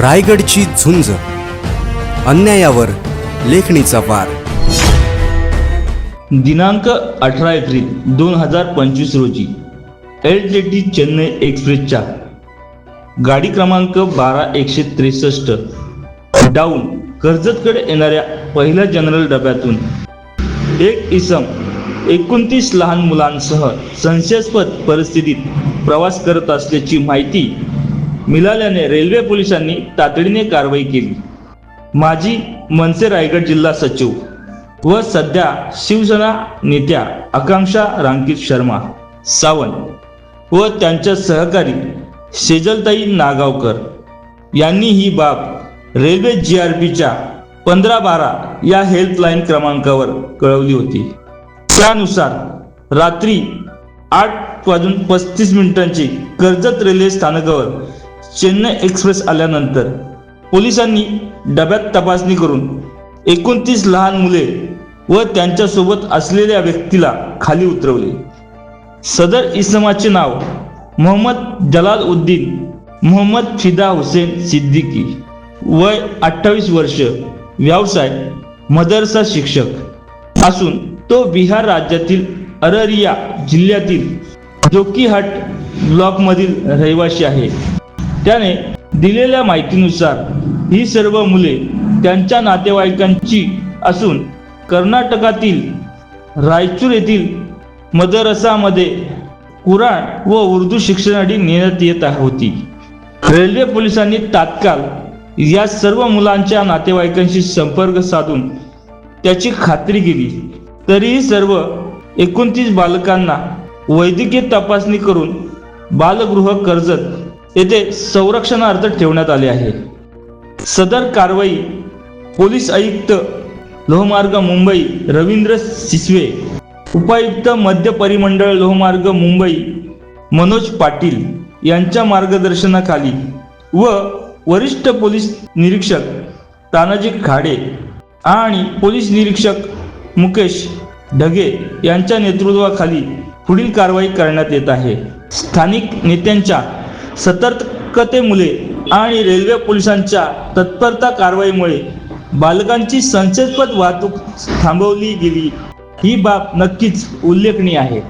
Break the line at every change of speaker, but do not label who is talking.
रायगडची झुंज. अन्यायावर लेखणीचा वार.
दिनांक अठरा एप्रिल दोन हजार पंचवीस रोजी एल जे टी चेन्नई एक्सप्रेसच्या गाडी क्रमांक बारा एकशे त्रेसष्ट डाऊन कर्जतकडे येणाऱ्या पहिल्या जनरल डब्यातून एक इसम एकोणतीस लहान मुलांसह संशयास्पद परिस्थितीत प्रवास करत असल्याची माहिती मिळाल्याने रेल्वे पोलिसांनी तातडीने कारवाई केली. माजी मनसे रायगड जिल्हा सचिव व सध्या शिवसेना नेत्या आकांक्षा रांकित शर्मा सावंत व त्यांच्या सहकारी शेजलताई नागावकर यांनी ही बाब रेल्वे जी आर पीच्या पंधरा बारा या हेल्पलाईन क्रमांकावर कळवली होती. त्यानुसार रात्री आठ वाजून पस्तीस मिनिटांची कर्जत रेल्वे स्थानकावर चेन्नई एक्सप्रेस आल्यानंतर पोलिसांनी डब्यात तपासणी करून एकोणतीस लहान मुले व त्यांच्यासोबत असलेल्या व्यक्तीला खाली उतरवले. सदर इसमाचे नाव मोहम्मद जलाल उद्दीन मोहम्मद फिदा हुसेन सिद्दीकी वय अठ्ठावीस वर्ष व्यवसाय मदरसा शिक्षक असून तो बिहार राज्यातील अररिया जिल्ह्यातील जोकीहाट ब्लॉकमधील रहिवासी आहे. त्याने दिलेल्या माहितीनुसार ही सर्व मुले त्यांच्या नातेवाईकांची असून कर्नाटकातील रायचूर येथील मदरसामध्ये कुराण व उर्दू शिक्षणासाठी नेण्यात येत होती. रेल्वे पोलिसांनी तात्काळ या सर्व मुलांच्या नातेवाईकांशी संपर्क साधून त्याची खात्री केली. तरीही सर्व एकोणतीस बालकांना वैद्यकीय तपासणी करून बालगृह कर्जत येथे संरक्षणार्थ ठेवण्यात आले आहे. सदर कारवाई पोलीस आयुक्त लोहमार्ग मुंबई रवींद्र सिसवे उपायुक्त मध्य परिमंडळ लोहमार्ग मुंबई मनोज पाटील यांच्या मार्गदर्शनाखाली व वरिष्ठ पोलीस निरीक्षक तानाजी खाडे आणि पोलीस निरीक्षक मुकेश ढगे यांच्या नेतृत्वाखाली पुढील कारवाई करण्यात येत आहे. स्थानिक नेत्यांच्या सतर्कतेमुळे आणि रेल्वे पोलिसांच्या तत्परता कारवाईमुळे बालकांची संशयास्पद वाहतूक थांबवली गेली. ही बाब नक्कीच उल्लेखनीय आहे.